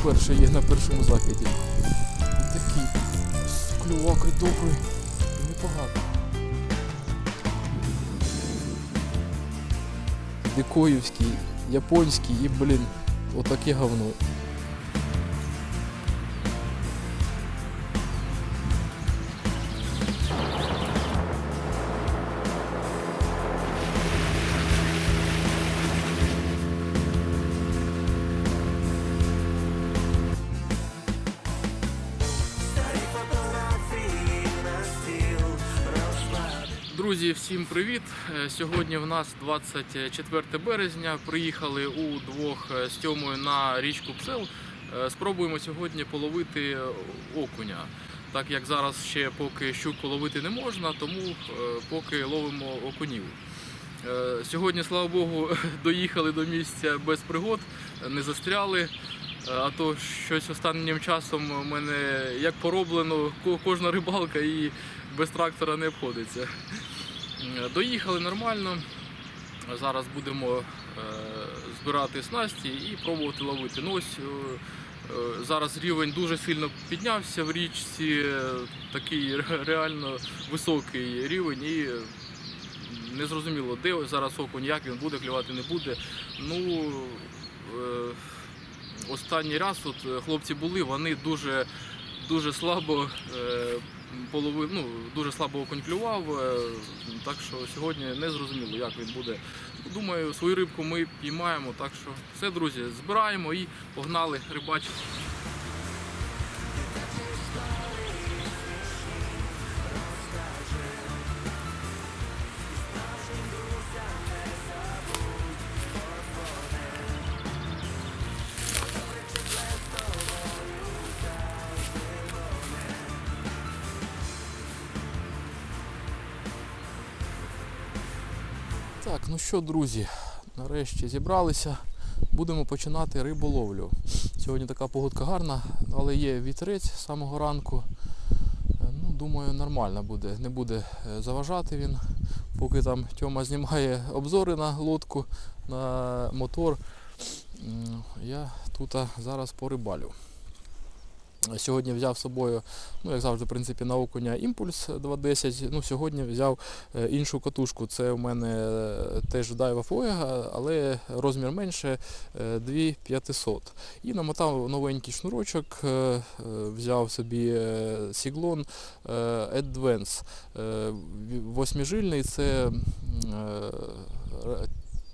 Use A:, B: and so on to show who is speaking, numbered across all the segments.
A: Вперше є на першому західі. Такий з клювакою добрий і непогано. Дикоївський, японський і, блін, отаке говно. Друзі, всім привіт! Е, Сьогодні в нас 24 березня. Приїхали у двох е, з Тьомою на річку Псел. Е, Спробуємо сьогодні половити окуня. Так як зараз ще поки щуку ловити не можна, тому поки ловимо окунів. Сьогодні, слава Богу, доїхали до місця без пригод, не застряли. А то щось останнім часом у мене як пороблено, кожна рибалка і без трактора не обходиться. Е, Доїхали нормально. Зараз будемо е, збирати снасті і пробувати ловити. Ну ось е, зараз рівень дуже сильно піднявся в річці, такий реально високий рівень і незрозуміло, де ось зараз окунь, як він буде клювати, не буде. Ну останній раз от хлопці були, вони дуже, дуже слабо полови, ну, дуже слабо оконклював, е, так що сьогодні не зрозуміло, як він буде. Думаю, свою рибку ми піймаємо, так що все, друзі, збираємо і погнали рибачити. Так, ну що, друзі, нарешті зібралися. Будемо починати риболовлю. Сьогодні така погодка гарна, але є вітерець з самого ранку. Е, Ну, думаю, нормально буде. Не буде е, заважати він. Поки там Тьома знімає обзори на лодку, на мотор. Я тут зараз порибалю. Сьогодні взяв з собою, ну як завжди, в принципі, на окуня імпульс 2.10. Ну, сьогодні взяв е, іншу катушку. Це у мене е, теж Daiwa Fuega, але розмір менше е, 2500. І намотав новенький шнурочок, е, е, взяв собі е, е, Advance. Е, Восьмижильний це е,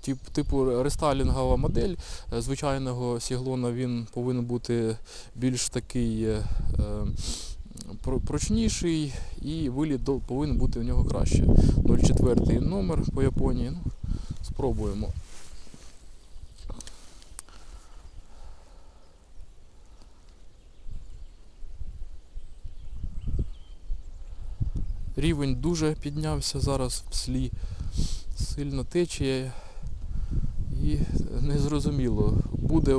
A: тип, типу рестайлінгова модель е, звичайного сіглона він повинен бути більш такий е, е, прочніший і виліт повинен бути у нього краще. 04 номер по Японії. Ну, спробуємо. Рівень дуже піднявся зараз в слі, сильно течія і незрозуміло, буде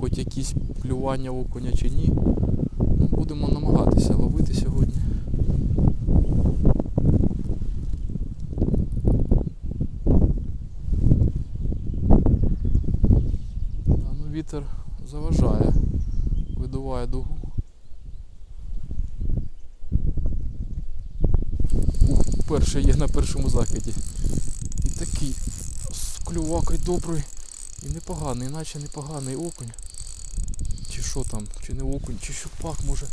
A: хоч якісь клювання окуня чи ні. Ну, будемо намагатися ловити сьогодні. А, ну, вітер заважає, видуває дугу. Перший є на першому закиді. І такий з добрий. І непоганий, наче непоганий окунь. Чи що там, чи не окунь, чи щупак може.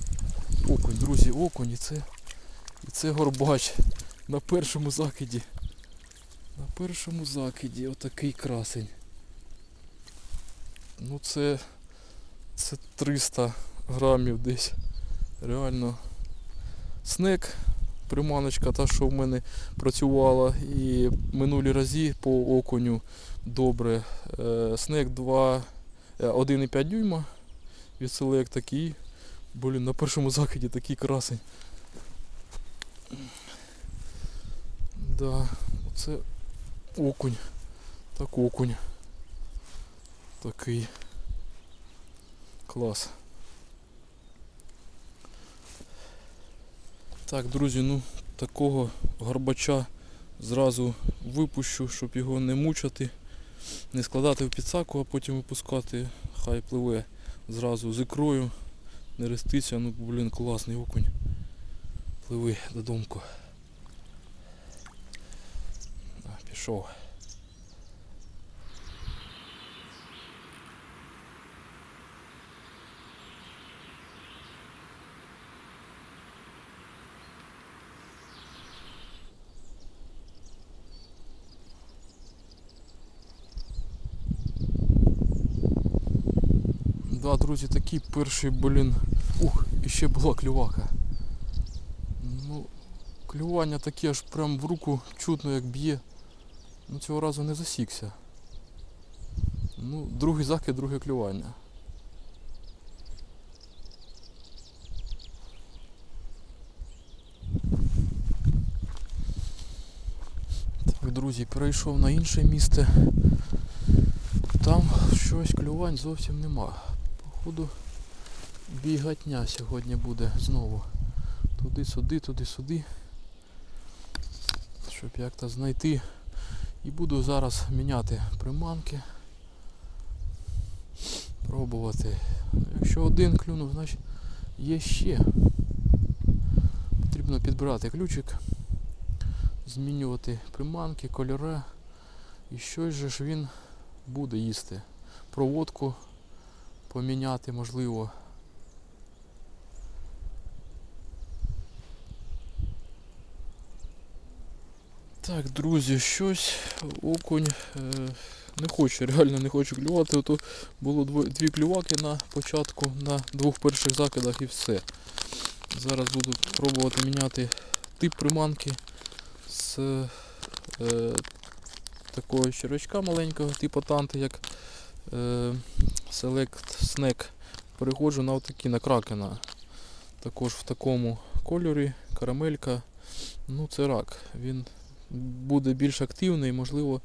A: Окунь, друзі, окунь і це. І це горбач на першому закиді. На першому закиді отакий красень. Ну це. Це 300 грамів десь. Реально. Снек, приманочка та, що в мене працювала. І минулі рази по окуню добре. Снек 2, е, 1,5 дюйма від Select такий. Блін, на першому закиді такий красень. Да, це окунь. Так окунь. Такий. Клас. Так, друзі, ну такого горбача зразу випущу, щоб його не мучати, не складати в підсаку, а потім випускати, хай пливе. зразу з ікрою. Не реститься, ну блін, класний окунь. Пливи додому. Пішов. Да, друзі, такий перший, блін. Ух, і ще була клювака. Ну, клювання таке аж прям в руку чутно як б'є. Ну цього разу не засікся. Ну, другий закид, друге клювання. Так, друзі, перейшов на інше місце. Там щось клювань зовсім нема. Походу бігатня сьогодні буде знову. Туди-сюди, туди-сюди. Щоб як-то знайти. І буду зараз міняти приманки. Пробувати. Якщо один клюнув, значить є ще. Потрібно підбирати ключик, змінювати приманки, кольори. І щось же ж він буде їсти. Проводку поміняти можливо. Так, друзі, щось окунь е, не хоче, реально не хоче клювати. Ото було дві клюваки на початку, на двох перших закидах і все. Зараз буду пробувати міняти тип приманки з е, такого червячка маленького, типу танти, як Select Snack. Переходжу на отакі на кракена. Також в такому кольорі, карамелька. Ну це рак. Він буде більш активний, можливо,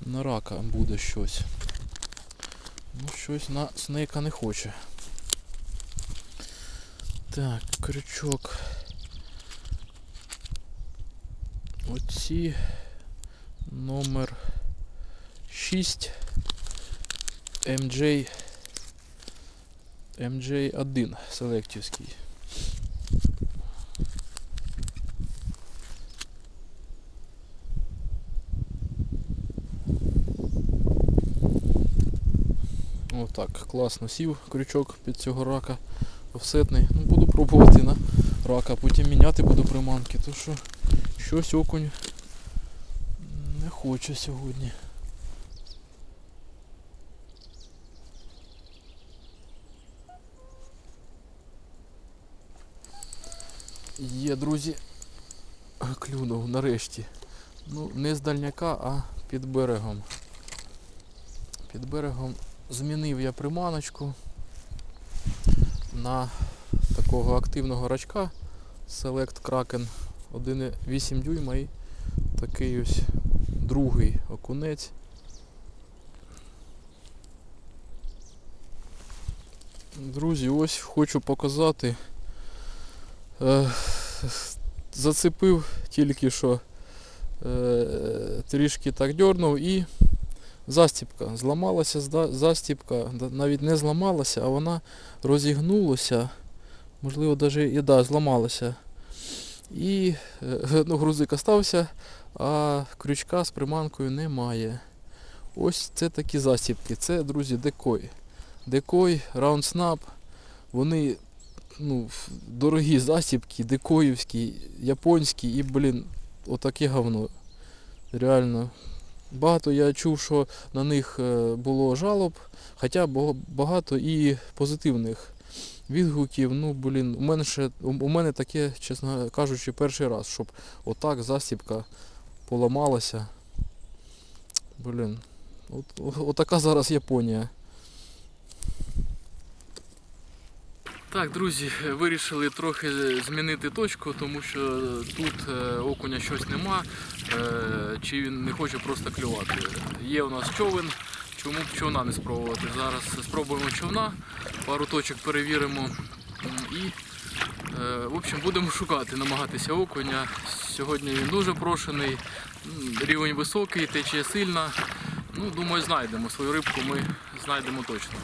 A: на рака буде щось. Ну, щось на снейка не хоче. Так, крючок. Оці номер 6 MJ MJ1 селектівський. Отак, класно сів крючок під цього рака офсетний. Ну, буду пробувати на рака, потім міняти буду приманки, то що щось окунь не хоче сьогодні. Є, друзі, клюнув нарешті. Ну, не з дальняка, а під берегом. Під берегом змінив я приманочку на такого активного рачка Select Kraken 1,8 дюйма і такий ось другий окунець. Друзі, ось хочу показати. Зацепив тільки що е, трішки так дьорнув і застіпка. Зламалася застіпка, навіть не зламалася, а вона розігнулася. Можливо, навіть і да, зламалася. І е, ну, грузик остався, а крючка з приманкою немає. Ось це такі застіпки. Це, друзі, декой. Декой, раундснап. Вони ну, дорогі застіпки, декоївські, японські і, блін, отаке говно. Реально. Багато я чув, що на них е, було жалоб, хоча багато і позитивних відгуків. Ну, блін, у мене ще у мене таке, чесно кажучи, перший раз, щоб отак застіпка поламалася. Блін. От, о- отака зараз Японія.
B: Так, друзі, вирішили трохи змінити точку, тому що тут е, окуня щось нема, е, чи він не хоче просто клювати. Є у нас човен, чому б човна не спробувати. Зараз спробуємо човна, пару точок перевіримо і е, в общем, будемо шукати, намагатися окуня. Сьогодні він дуже прошений, рівень високий, течія сильна. Ну, думаю, знайдемо свою рибку, ми знайдемо точно.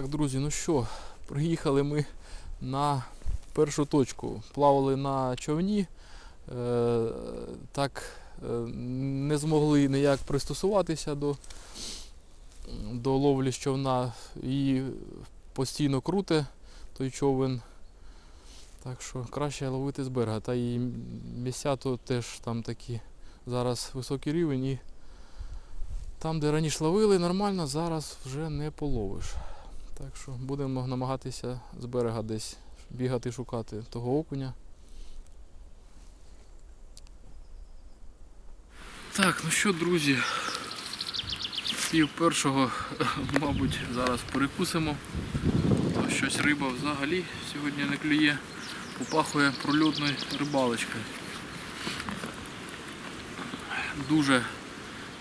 A: Так, друзі, ну що, приїхали ми на першу точку. Плавали на човні. Е, так е, не змогли ніяк пристосуватися до, до ловлі з човна і постійно круте той човен. Так що краще ловити з берега. Та і місця то теж там такі зараз високий рівень і там, де раніше ловили нормально, зараз вже не половиш. Так що будемо намагатися з берега десь бігати, шукати того окуня. Так, ну що, друзі, пів першого, мабуть, зараз перекусимо. То щось риба взагалі сьогодні не клює, попахує прольотною рибалочкою. Дуже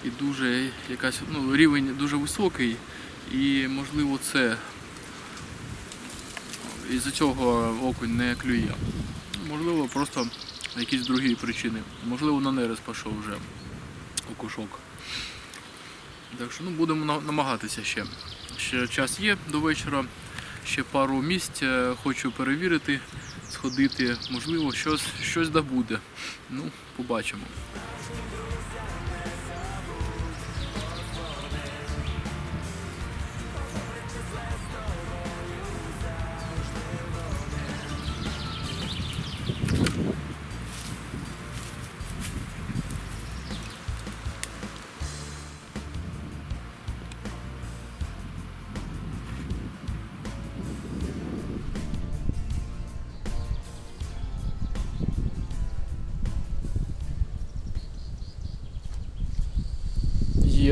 A: і дуже якась, ну, рівень дуже високий і можливо це із-за цього окунь не клює. Можливо, просто якісь другі причини. Можливо, на нерест пішов вже окушок. Так що ну, будемо намагатися ще. Ще час є до вечора, ще пару місць е, хочу перевірити, сходити, можливо, щось, щось да буде. Ну, побачимо.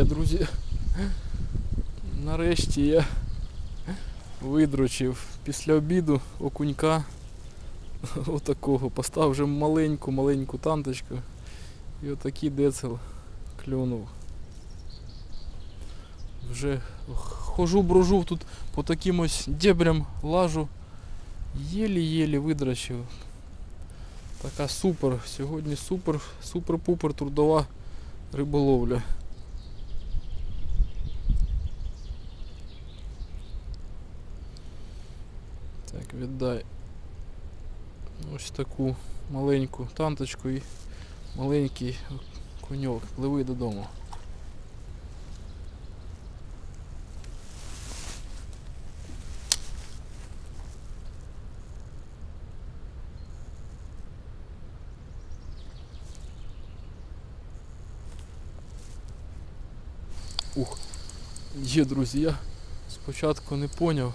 A: Друзі. Нарешті я видручив після обіду окунька отакого. Поставив вже маленьку, маленьку танточку. І отакий децел клюнув. Вже хожу, брожу тут по таким ось дебрям лажу. Єлі-єлі видрачив. Така супер. Сьогодні супер, супер-пупер трудова риболовля. Так, віддай ось таку маленьку танточку і маленький коньок. Пливи додому. Ух, є, друзі, я спочатку не поняв,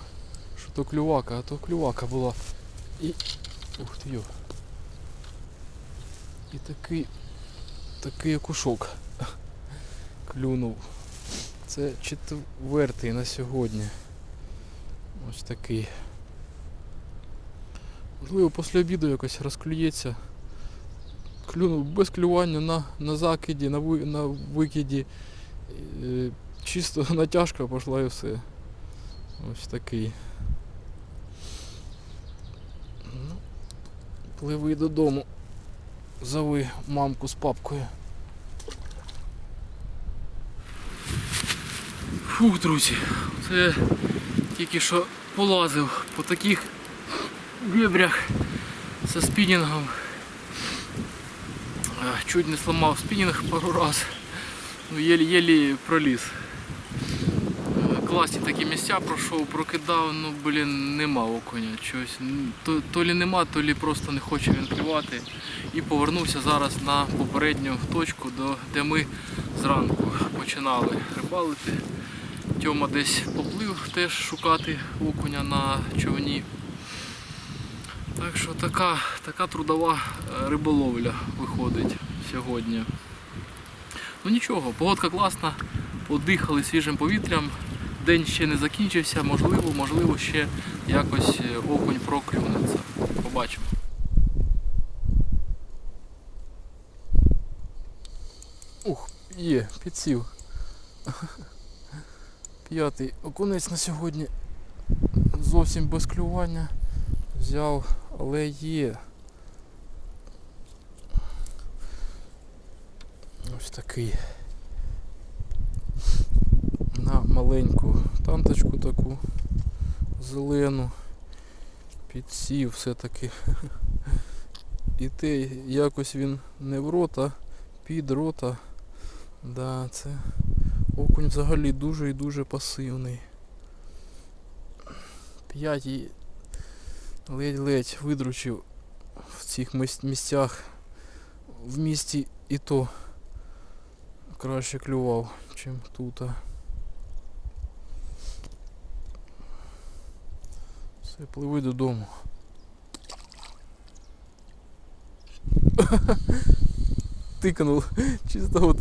A: то клювака, а то клювака була. І. Ух ти. І такий. Такий окушок клюнув. Це четвертий на сьогодні. Ось такий. Можливо, після обіду якось розклюється. Клюнув без клювання на, на закиді, на, ви, на викиді. Е, Чисто натяжка пішла і все. Ось такий. Пливи додому. Зови мамку з папкою. Фух, друзі, це тільки що полазив по таких вібрях зі спінінгом. Чуть не сломав спінінг пару раз. Ну, єлі-єлі проліз. Класні такі місця пройшов, прокидав, ну блін, нема окуня. Чогось. То, то лі нема, то лі просто не хоче він клювати. І повернувся зараз на попередню точку, до, де ми зранку починали рибалити. Тьома десь поплив теж шукати окуня на човні. Так що така, така трудова е, риболовля виходить сьогодні. Ну нічого, погодка класна, подихали свіжим повітрям. День ще не закінчився, можливо, можливо, ще якось е, окунь проклюнеться. Побачимо. Ух, є, підсів. П'ятий окунець на сьогодні. Зовсім без клювання. Взяв, але є. Ось такий. Маленьку танточку таку. зелену. Підсів все-таки. І те якось він не в рота, під рота. Да, це окунь взагалі дуже і дуже пасивний. П'ять і ледь-ледь видручив в цих місцях. В місті і то краще клював, чим тут. Все, пливи додому. Тикнув. Чисто от.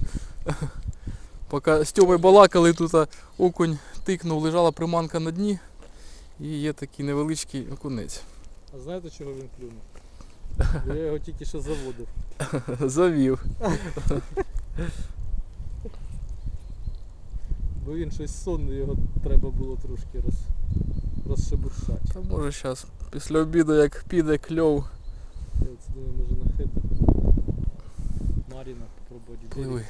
A: Поки з балакали, тут окунь тикнув, лежала приманка на дні. І є такий невеличкий окунець.
C: А знаєте, чого він клюнув? Бо я його тільки що заводив.
A: Завів.
C: Бо він щось сонний, його треба було трошки роз... розшебуршати.
A: Та може зараз, після обіду, як піде кльов,
C: Я це думаю, може на хетах. Маріна попробувати.
A: пливи.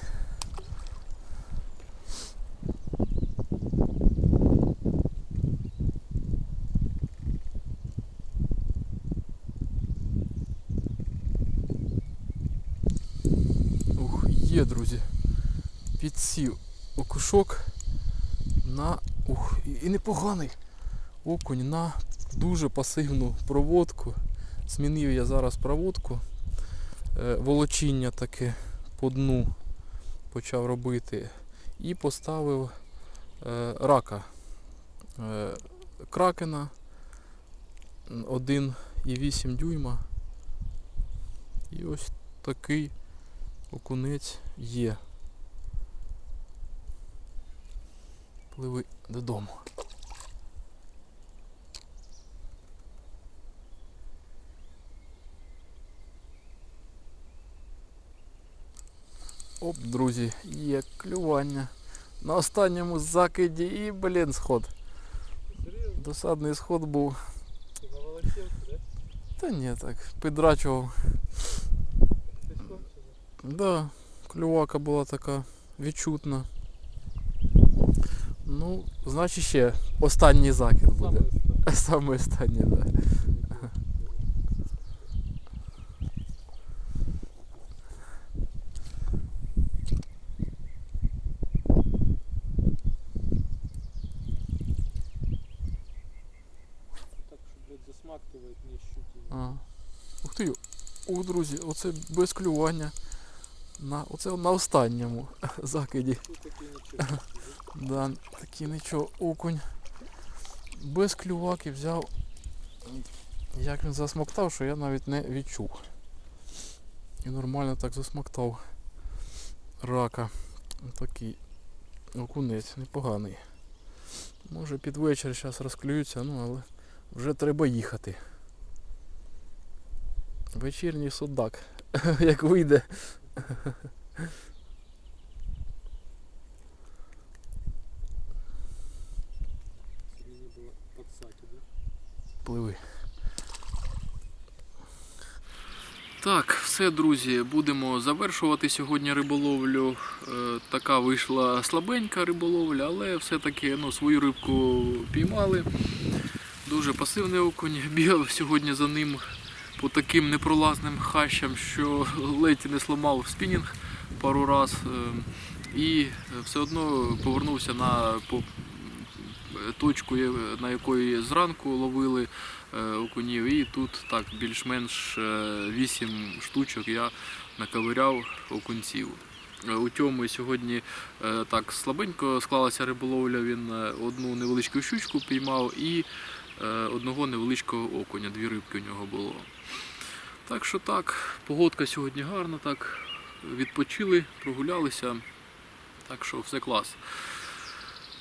A: Ух, є, друзі. Підсів окушок на. Ух, і, і непоганий окунь на дуже пасивну проводку. Змінив я зараз проводку. Е, волочіння таке по дну почав робити. І поставив е, рака е, кракена 1,8 дюйма. І ось такий окунець є. Пливи додому. Оп, друзі, є клювання. На останньому закиді і, блін, сход.
C: Серйозно?
A: Досадний сход був.
C: Ти на волосівці, да?
A: Та ні, так, підрачував.
C: Тичком чи ні?
A: Да, клювака була така відчутна. Ну, значить ще останній закид буде.
C: Саме останнє.
A: Саме останній, так. Да. А. Ух ти. О, друзі, оце без клювання. На, оце на останньому закиді. Да, такий нічого, окунь. Без клюваки взяв. Як він засмоктав, що я навіть не відчув. І нормально так засмоктав рака. Такий окунець, непоганий. Може під вечір зараз розклюються, ну але вже треба їхати. Вечірній судак, як вийде. Пливи. Так, все, друзі, будемо завершувати сьогодні риболовлю. Е, така вийшла слабенька риболовля, але все-таки ну, свою рибку піймали. Дуже пасивний окунь. Бігав сьогодні за ним по таким непролазним хащам, що ледь не сломав спінінг пару раз. Е, і все одно повернувся на точку, на якої зранку ловили е, окунів. І тут так більш-менш 8 штучок я наковиряв окунців. Е, У Тьоми сьогодні е, так слабенько склалася риболовля. Він е, одну невеличку щучку піймав і е, одного невеличкого окуня. Дві рибки у нього було. Так що так, погодка сьогодні гарна, так відпочили, прогулялися. Так що все клас.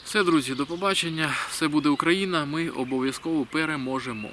A: Все, друзі, до побачення. Все буде Україна. Ми обов'язково переможемо.